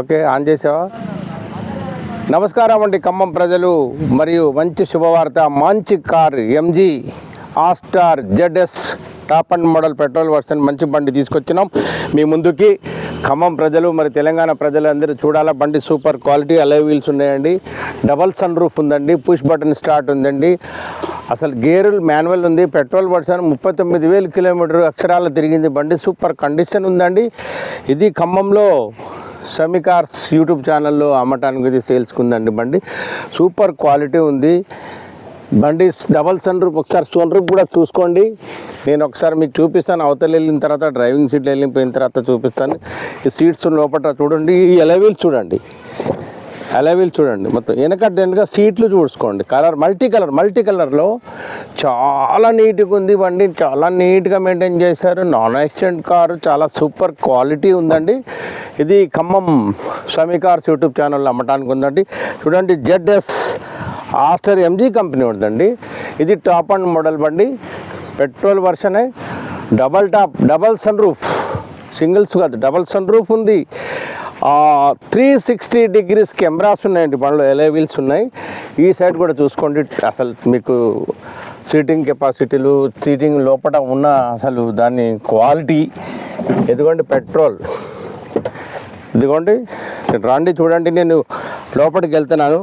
Okay on చేసావా? నమస్కారం అండి ఖమ్మం ప్రజలు మరియు మంచి శుభవార్త మంచి car MG Astor ZS top end model petrol version మంచి బండి తీసుకొచ్చినాం. మీ ముందుకి ఖమ్మం ప్రజలు మరి తెలంగాణ ప్రజలు అందరూ చూడాలా బండి సూపర్ క్వాలిటీ అలై వీల్స్ ఉన్నాయండి. డబల్ సన్ రూఫ్ ఉందండి పుష్ బటన్ స్టార్ట్ ఉందండి. అసలు గేరులు మాన్యువల్ ఉంది పెట్రోల్ వర్షన్ ముప్పై తొమ్మిది వేలు కిలోమీటర్ అక్షరాలు తిరిగింది బండి సూపర్ కండిషన్ ఉందండి. ఇది ఖమ్మంలో సమికార్స్ యూట్యూబ్ ఛానల్లో అమ్మటానికి ఇది ఉందండి బండి. సూపర్ క్వాలిటీ ఉంది. బండి డబల్ సన్ రూప్ ఒకసారి సోన్ రూప్ కూడా చూసుకోండి. నేను ఒకసారి మీకు చూపిస్తాను. అవతల వెళ్ళిన తర్వాత డ్రైవింగ్ సీట్లో వెళ్ళిపోయిన తర్వాత చూపిస్తాను. ఈ సీట్స్ లోపల చూడండి. ఈ ఎలవీలు చూడండి. అలవీలు చూడండి. మొత్తం వెనక వెనక సీట్లు చూసుకోండి. కలర్ మల్టీ కలర్ మల్టీ కలర్లో చాలా నీట్గా ఉంది బండి. చాలా నీట్గా మెయింటైన్ చేశారు. నాన్ యాక్సిడెంట్ కారు చాలా సూపర్ క్వాలిటీ ఉందండి. ఇది ఖమ్మం స్వామి కార్స్ యూట్యూబ్ ఛానల్లో అమ్మటానికి ఉందండి. చూడండి జెడ్ఎస్ ఆస్టర్ ఎంజీ కంపెనీ ఉందండి. ఇది టాప్ అండ్ మోడల్ బండి. Petrol వర్షనే. Double top double sun roof. Singles కాదు డబల్ సన్ రూఫ్ ఉంది. త్రీ సిక్స్టీ డిగ్రీస్ కెమెరాస్ ఉన్నాయండి బండ్లో ఎలే వీల్స్ ఉన్నాయి. ఈ సైడ్ కూడా చూసుకోండి అసలు మీకు సీటింగ్ కెపాసిటీలు సీటింగ్ లోపల ఉన్న అసలు దాని క్వాలిటీ ఎదుగోండి పెట్రోల్ ఇదిగోండి రండి చూడండి నేను లోపలికి వెళ్తున్నాను.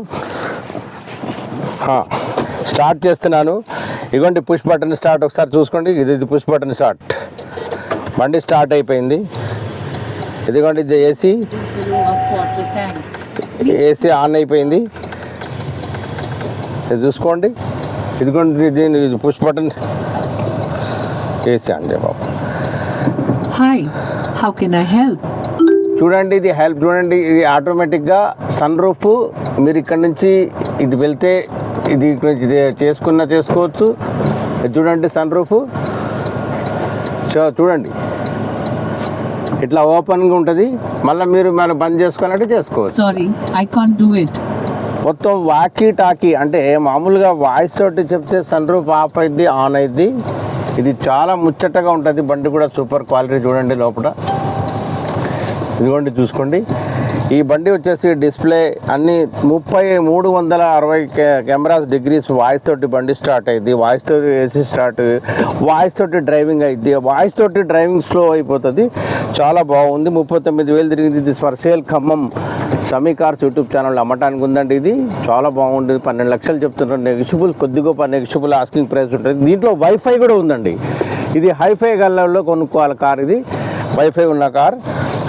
స్టార్ట్ చేస్తున్నాను. ఇదిగోండి పుష్ బటన్ స్టార్ట్ ఒకసారి చూసుకోండి ఇది ఇది పుష్ బటన్ స్టార్ట్ బండి స్టార్ట్ అయిపోయింది. ఇదిగోండి ఇది ఏసీ. ఏసీ ఆన్ అయిపోయింది. ఇది చూసుకోండి. ఇదిగోండి దీని ఇది పుష్ బటన్ ఏసీ ఆన్ చేయ బాబు. Hi, how can I help? చూడండి ఇది హెల్ప్ చూడండి. ఇది ఆటోమేటిక్గా సన్ రూఫ్ మీరు ఇక్కడ నుంచి ఇటు వెళ్తే ఇది ఇది చేసుకున్న చేసుకోవచ్చు. ఇది చూడండి సన్ రూఫ్ చూడండి. ఇట్లా ఓపెన్గా ఉంటుంది. మళ్ళీ మీరు మనం బంద్ చేసుకోవాలంటే చేసుకోవచ్చు. Sorry, I can't do it. మొత్తం వాకీ టాకీ అంటే మామూలుగా వాయిస్ తోటి చెప్తే సన్ రూఫ్ ఆఫ్ అయింది ఆన్ అయింది ఇది చాలా ముచ్చటగా ఉంటుంది. బండి కూడా సూపర్ క్వాలిటీ చూడండి లోపల. ఇదిగోండి చూసుకోండి. ఈ బండి వచ్చేసి డిస్ప్లే అన్ని ముప్పై మూడు వందల అరవై కెమెరాస్ డిగ్రీస్ వాయిస్ తోటి బండి స్టార్ట్ అయింది. వాయిస్ తోటి ఏసీ స్టార్ట్ వాయిస్ తోటి డ్రైవింగ్ అయింది. వాయిస్ తోటి డ్రైవింగ్ స్లో అయిపోతుంది. చాలా బాగుంది. ముప్పై తొమ్మిది వేలు తిరిగింది. ఇది for sale Khammam Sami cars YouTube channel అమ్మటానికి ఉందండి ఇది. చాలా బాగుంటుంది. పన్నెండు లక్షలు చెప్తున్నారు. నెగిషిబుల్ కొద్ది గొప్ప నెగిషిబుల్ ఆస్కింగ్ ప్రైస్ ఉంటుంది. దీంట్లో వైఫై కూడా ఉందండి. ఇది హైఫై గల్లలో కొనుక్కోవాలి కార్ ఇది. వైఫై ఉన్న కార్.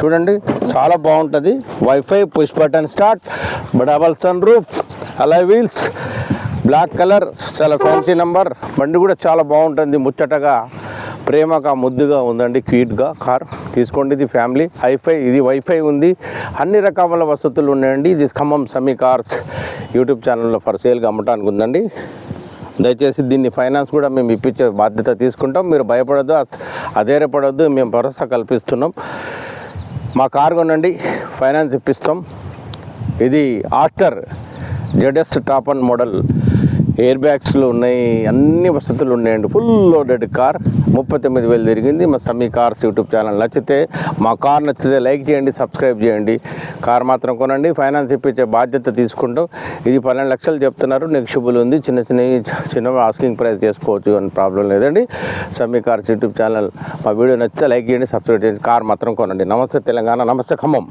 చూడండి. చాలా బాగుంటుంది. Wifi push button start double sun roof alloy wheels black colour చాలా ఫ్యాన్సీ నెంబర్ బండి కూడా చాలా బాగుంటుంది. ముచ్చటగా ప్రేమగా ముద్దుగా ఉందండి క్యూట్గా కార్. తీసుకోండి ఇది ఫ్యామిలీ హైఫై ఇది వైఫై ఉంది. అన్ని రకాల వసతులు ఉన్నాయండి. ఇది ఖమ్మం సమీ కార్స్ యూట్యూబ్ ఛానల్లో ఫర్ సేల్గా అమ్మటానికి ఉందండి. దయచేసి దీన్ని ఫైనాన్స్ కూడా మేము ఇప్పించే బాధ్యత తీసుకుంటాం. మీరు భయపడద్దు అధైర్యపడద్దు. మేము భరోసా కల్పిస్తున్నాం. మా కార్ కొనండి ఫైనాన్స్ ఇప్పిస్తాం. ఇది Astor జెడెస్ top and model. Air బ్యాగ్స్లు ఉన్నాయి అన్ని వసతులు ఉన్నాయండి. ఫుల్ లోడెడ్ కార్ ముప్పై తొమ్మిది వేలు తిరిగింది. మా సమీ కార్స్ యూట్యూబ్ ఛానల్ నచ్చితే మా కార్ నచ్చితే లైక్ చేయండి సబ్స్క్రైబ్ చేయండి. కార్ మాత్రం కొనండి. ఫైనాన్స్ ఇప్పించే బాధ్యత తీసుకుంటాం. ఇది పన్నెండు లక్షలు చెప్తున్నారు. నెక్స్టబుల్ ఉంది. చిన్న చిన్న చిన్న ఆస్కింగ్ ప్రైస్ చేసుకోవచ్చు అని ప్రాబ్లం లేదండి. సమీ కార్స్ యూట్యూబ్ ఛానల్ మా వీడియో నచ్చితే లైక్ చేయండి సబ్స్క్రైబ్ చేయండి. కార్ మాత్రం కొనండి. నమస్తే తెలంగాణ నమస్తే ఖమ్మం.